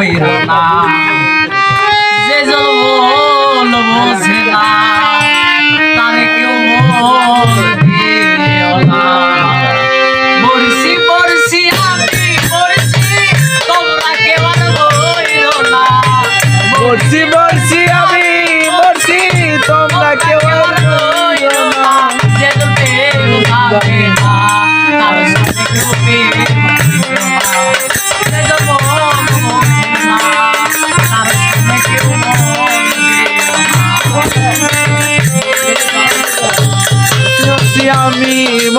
হইল না। যে জল বোঝে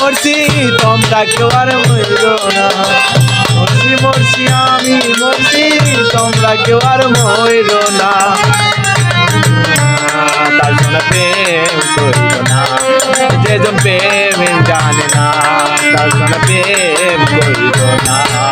মরছি তোমরা কেউ আর মরিল না। মরছি মরছি, আমি মরছি তোমরা কেউ আর মরিল না। তার জন্য জানে না, তার প্রেম করিল না।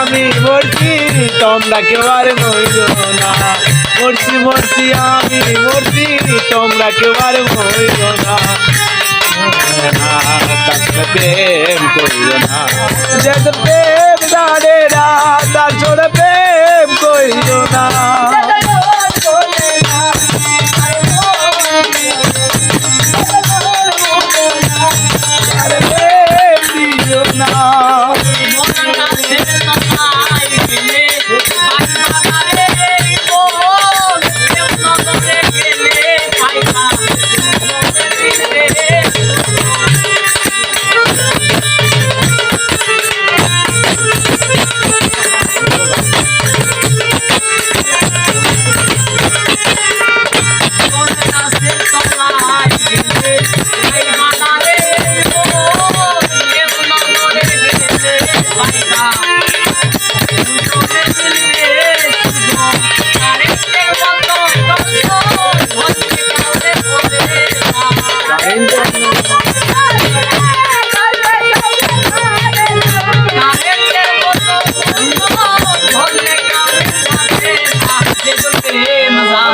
আমি মরছি, তোমরা কেউ আর মরিও না। মরছি মরছি, আমি মরছি, তোমরা কেউ আর মরিও না। প্রেম করিও না।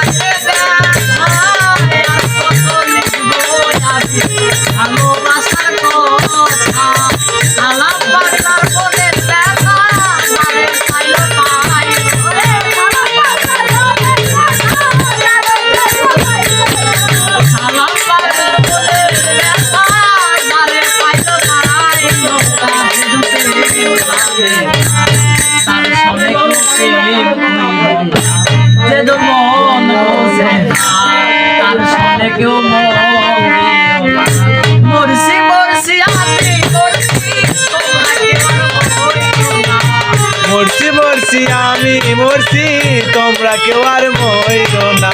Come মরছি তোমরা কেউ আর মইর না।